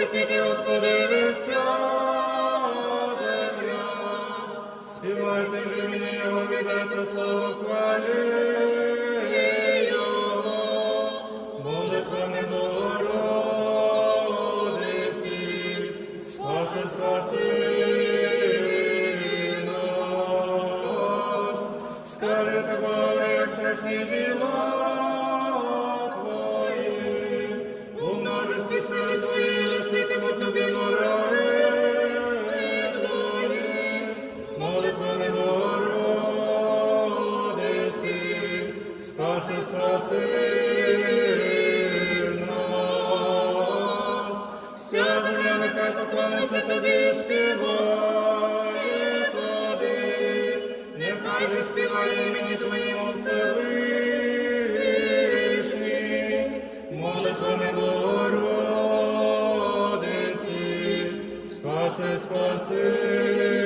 воскликните, Господи, вся земля. Співайте же його, віддайте слово хвалі його, Богородиці, спаси, спаси нас. Скажете, Боже, як молитвами Богородиці, спаси, спаси. Вся земля нехай поклониться Тобі, співає Тобі, нехай же співає імені Твоєму Всевишній, молитвами Богородиці, спаси, спаси